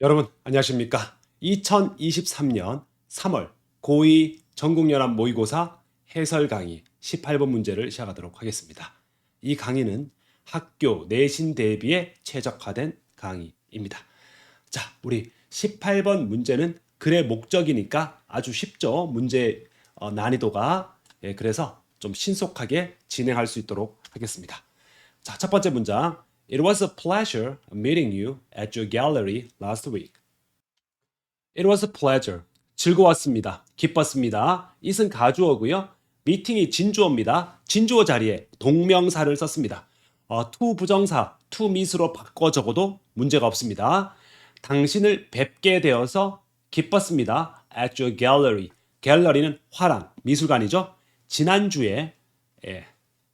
여러분 안녕하십니까? 2023년 3월 고2 전국연합 모의고사 해설 강의 18번 문제를 시작하도록 하겠습니다. 이 강의는 학교 내신 대비에 최적화된 강의입니다. 자, 우리 18번 문제는 글의 목적이니까 아주 쉽죠. 문제 어, 난이도가 예, 그래서 좀 신속하게 진행할 수 있도록 하겠습니다. 자, 첫 번째 문장. It was a pleasure meeting you at your gallery last week. It was a pleasure. 즐거웠습니다. 기뻤습니다. it은 가주어고요. 미팅이 진주어입니다. 진주어 자리에 동명사를 썼습니다. 어, to 부정사, to meet으로 바꿔 적어도 문제가 없습니다. 당신을 뵙게 되어서 기뻤습니다. At your gallery. 갤러리는 화랑, 미술관이죠. 지난주에 예,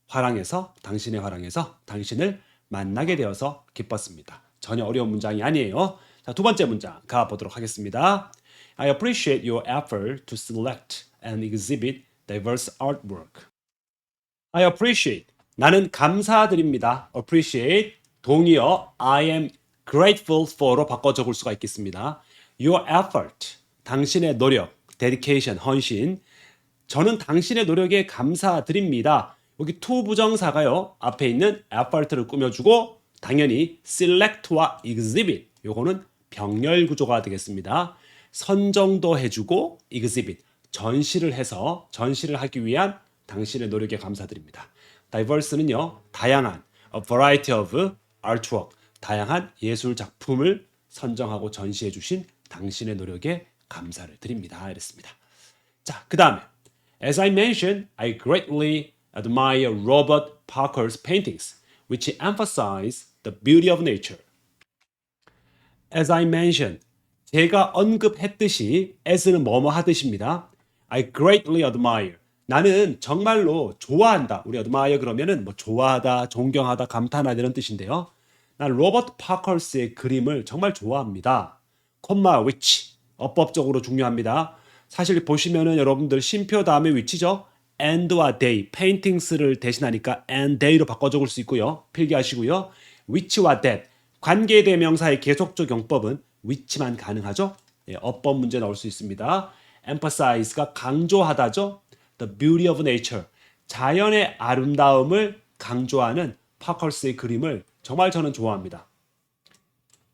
화랑에서 당신의 화랑에서 당신을 만나게 되어서 기뻤습니다. 전혀 어려운 문장이 아니에요. 자, 두 번째 문장 가 보도록 하겠습니다. I appreciate your effort to select and exhibit diverse artwork. I appreciate 나는 감사드립니다. appreciate 동의어 I am grateful for로 바꿔 적을 수가 있겠습니다. Your effort 당신의 노력, dedication, 헌신 저는 당신의 노력에 감사드립니다. 여기 to 부정사가요. 앞에 있는 effort를 꾸며주고 당연히 select와 exhibit 요거는 병렬 구조가 되겠습니다. 선정도 해주고 exhibit 전시를 해서 전시를 하기 위한 당신의 노력에 감사드립니다. diverse는요 다양한 a variety of artwork 다양한 예술 작품을 선정하고 전시해 주신 당신의 노력에 감사를 드립니다. 이랬습니다. 자, 그 다음에 As I mentioned, I greatly admire Robert Parker's paintings, which emphasize the beauty of nature. As I mentioned, 제가 언급했듯이 as는 뭐뭐 하듯입니다. I greatly admire. 나는 정말로 좋아한다. 우리 admire 그러면은 뭐 좋아하다, 존경하다, 감탄하다 이런 뜻인데요. 난 로버트 파커스의 그림을 정말 좋아합니다. 콤마 which 어법적으로 중요합니다. 사실 보시면은 여러분들 쉼표 다음에 위치죠. And와 they, paintings를 대신하니까 and they로 바꿔 적을 수 있고요. 필기하시고요. which와 that, 관계 대명사의 계속적 용법은 which만 가능하죠. 예, 어법 문제 나올 수 있습니다. emphasize가 강조하다죠. the beauty of nature, 자연의 아름다움을 강조하는 파커스의 그림을 정말 저는 좋아합니다.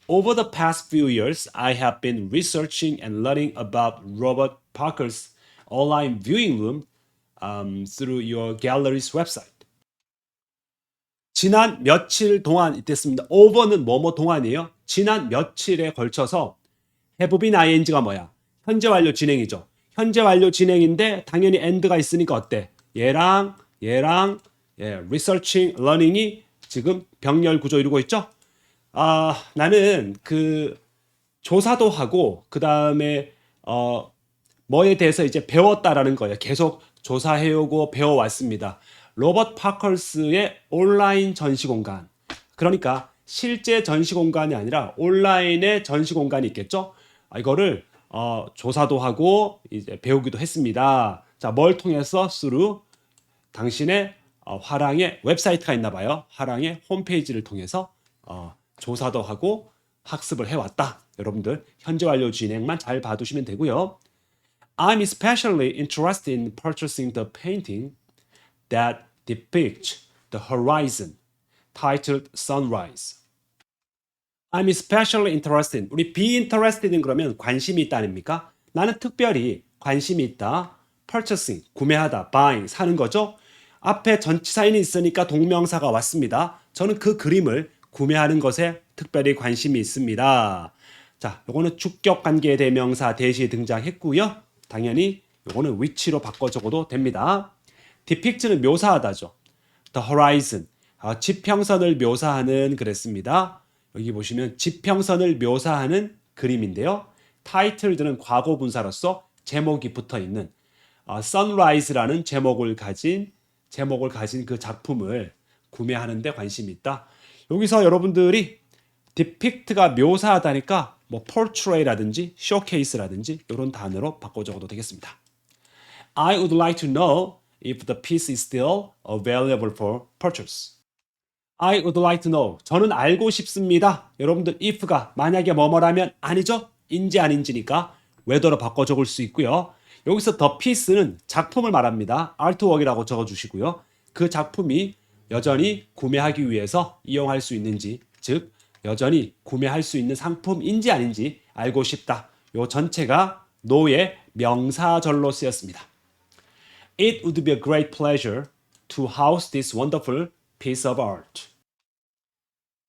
Over the past few years, I have been researching and learning about Robert Parker's online viewing room um, through your gallery's website. 지난 며칠 동안 있댔습니다. over는 뭐뭐 동안이에요. 지난 며칠에 걸쳐서 have been ing가 뭐야? 현재 완료 진행이죠. 현재 완료 진행인데 당연히 and가 있으니까 어때? 얘랑 얘랑 예, researching, learning이 지금 병렬 구조 이루고 있죠. 아, 나는 그 조사도 하고 그 다음에 어 뭐에 대해서 이제 배웠다라는 거예요. 계속 조사해오고 배워왔습니다. 로버트 파커스의 온라인 전시 공간. 그러니까 실제 전시 공간이 아니라 온라인의 전시 공간이 있겠죠. 아, 이거를 어, 조사도 하고 이제 배우기도 했습니다. 자, 뭘 통해서 through 당신의 어, 화랑의 웹사이트가 있나 봐요. 화랑의 홈페이지를 통해서 어, 조사도 하고 학습을 해왔다. 여러분들 현재 완료 진행만 잘 봐두시면 되고요. I'm especially interested in purchasing the painting that depicts the horizon, titled Sunrise. I'm especially interested. 우리 be interested는 그러면 관심이 있다 아닙니까? 나는 특별히 관심이 있다. purchasing, 구매하다, buying, 사는 거죠. 앞에 전치사인이 있으니까 동명사가 왔습니다. 저는 그 그림을 구매하는 것에 특별히 관심이 있습니다. 자, 요거는 주격 관계 대명사 대시에 등장했고요. 당연히 요거는 위치로 바꿔 적어도 됩니다. depict는 묘사하다죠. the horizon, 아, 지평선을 묘사하는 그랬습니다. 여기 보시면 지평선을 묘사하는 그림인데요. titled는 과거 분사로서 제목이 붙어 있는 아, sunrise라는 제목을 가진 제목을 가진 그 작품을 구매하는데 관심이 있다. 여기서 여러분들이 depict가 묘사하다니까 뭐 portray라든지 showcase라든지 이런 단어로 바꿔 적어도 되겠습니다. I would like to know if the piece is still available for purchase. I would like to know. 저는 알고 싶습니다. 여러분들 if가 만약에 뭐뭐라면 아니죠? 인지 아닌지니까 whether로 바꿔 적을 수 있고요. 여기서 the piece는 작품을 말합니다. artwork이라고 적어 주시고요. 그 작품이 여전히 구매하기 위해서 이용할 수 있는지, 즉 여전히 구매할 수 있는 상품인지 아닌지 알고 싶다. 요 전체가 no의 명사절로 쓰였습니다. It would be a great pleasure to house this wonderful piece of art.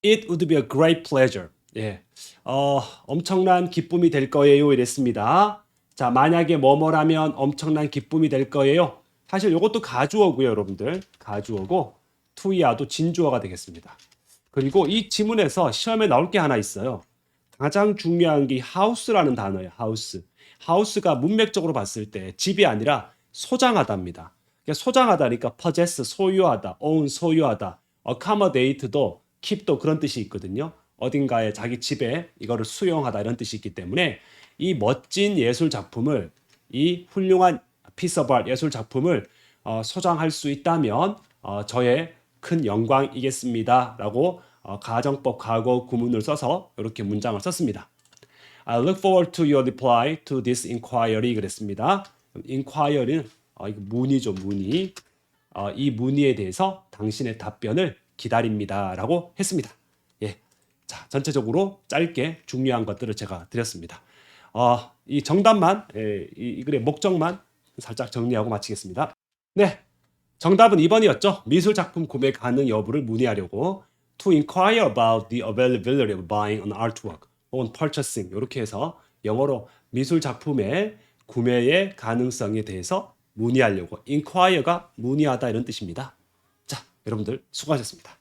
It would be a great pleasure. 예. 어, 엄청난 기쁨이 될 거예요. 이랬습니다. 자, 만약에 뭐뭐라면 엄청난 기쁨이 될 거예요. 사실 이것도 가주어고요, 여러분들. 가주어고 투이아도 진주어가 되겠습니다. 그리고 이 지문에서 시험에 나올 게 하나 있어요. 가장 중요한 게 house라는 단어예요. house. house가 문맥적으로 봤을 때 집이 아니라 소장하다입니다. 그러니까 소장하다니까 possess 소유하다, own 소유하다, accommodate도 keep도 그런 뜻이 있거든요. 어딘가에 자기 집에 이거를 수용하다 이런 뜻이 있기 때문에 이 멋진 예술 작품을 이 훌륭한 art 예술 작품을 어, 소장할 수 있다면 어, 저의 큰 영광이겠습니다 라고 어, 가정법 과거 구문을 써서 이렇게 문장을 썼습니다. I look forward to your reply to this inquiry 그랬습니다. inquiry는 어, 문의죠 문의. 어, 이 문의에 대해서 당신의 답변을 기다립니다라고 했습니다. 예, 자 전체적으로 짧게 중요한 것들을 제가 드렸습니다. 어, 이 정답만 예, 이, 이 글의 목적만 살짝 정리하고 마치겠습니다. 네, 정답은 2번이었죠. 미술 작품 구매 가능 여부를 문의하려고 to inquire about the availability of buying an artwork 혹은 purchasing 이렇게 해서 영어로 미술 작품의 구매의 가능성에 대해서 문의하려고 inquire가 문의하다 이런 뜻입니다. 자, 여러분들 수고하셨습니다.